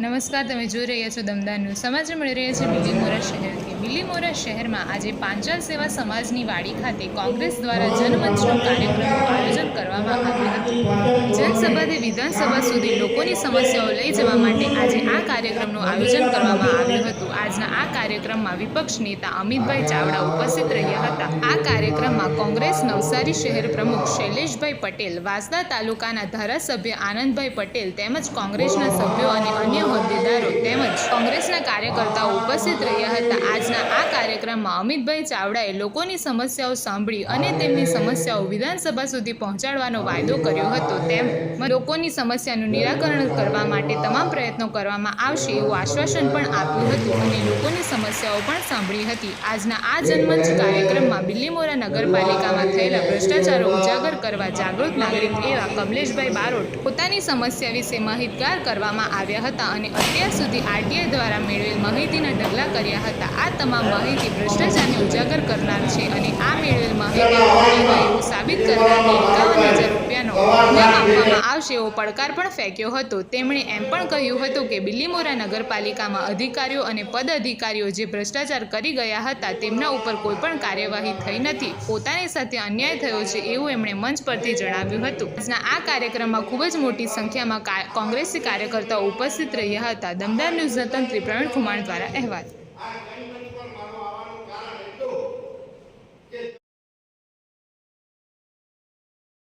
નમસ્કાર, તમે જોઈ રહ્યા છો દમદાર ન્યૂઝ. સમાચાર મળી રહ્યા છે બિલીમોરા શહેરથી. બિલીમોરા શહેરમાં આજે પાંચાલ સેવા સમાજની વાડી ખાતે કોંગ્રેસ દ્વારા જનમંચનો કાર્યક્રમનું આયોજન કરવામાં આવ્યું હતું. જનસભાથી વિધાનસભા સુધી લોકોની સમસ્યાઓ લઈ જવા માટે આજે આ કાર્યક્રમનું આયોજન કરવામાં આવ્યું હતું. આજના આ કાર્યક્રમમાં વિપક્ષ નેતા અમિતભાઈ ચાવડા ઉપસ્થિત રહ્યા હતા. આ કાર્યક્રમમાં કોંગ્રેસ નવસારી શહેર પ્રમુખ શૈલેષભાઈ પટેલ, વાંસદા તાલુકાના ધારાસભ્ય આનંદભાઈ પટેલ તેમજ કોંગ્રેસના સભ્યો અને અન્ય હોદ્દેદારો તેમજ કોંગ્રેસના કાર્યકર્તાઓ ઉપસ્થિત રહ્યા હતા. આજના આ કાર્યક્રમમાં અમિતભાઈ ચાવડાએ લોકોની સમસ્યાઓ સાંભળી અને તેમની સમસ્યાઓ વિધાનસભા સુધી પહોંચાડવાનો વાયદો કર્યો હતો. તેમ લોકોની સમસ્યાનું નિરાકરણ કરવા માટે તમામ પ્રયત્નો કરવામાં આવશે એવું આશ્વાસન પણ આપ્યું હતું અને લોકોની સમસ્યાઓ પણ સાંભળી હતી. આજના આ જનમંચ કાર્યક્રમમાં બિલ્લીમોરા નગરપાલિકામાં થયેલા ભ્રષ્ટાચારો ઉજાગર કરવા જાગૃત નાગરિક એવા કમલેશભાઈ બારોટ પોતાની સમસ્યા વિશે માહિતગાર કરવામાં આવ્યા હતા અને અત્યાર સુધી આરટીઆઈ દ્વારા મેળવેલ માહિતીના ઢગલા કર્યા હતા. આ તમામ માહિતી ભ્રષ્ટાચારને ઉજાગર કરનાર છે અને આ મેળવેલ માહિતી સાબિત કરનારને ઇનામ આપવામાં આવશે એવો પડકાર પણ ફેંક્યો હતો. તેમણે એમ પણ કહ્યું હતું કે બિલીમોરા નગરપાલિકામાં અધિકારીઓ અને પદ અધિકારીઓ જે ભ્રષ્ટાચાર કરી ગયા હતા તેમના ઉપર કોઈપણ કાર્યવાહી થઈ નથી. પોતાની સાથે અન્યાય થયો છે એવું એમણે મંચ પરથી જણાવ્યું હતું. આજના આ કાર્યક્રમમાં ખૂબ જ મોટી સંખ્યામાં કોંગ્રેસી કાર્યકર્તાઓ ઉપસ્થિત રહ્યા હતા. દમદાર ન્યૂઝના તંત્રી પ્રવીણ કુમાર દ્વારા અહેવાલ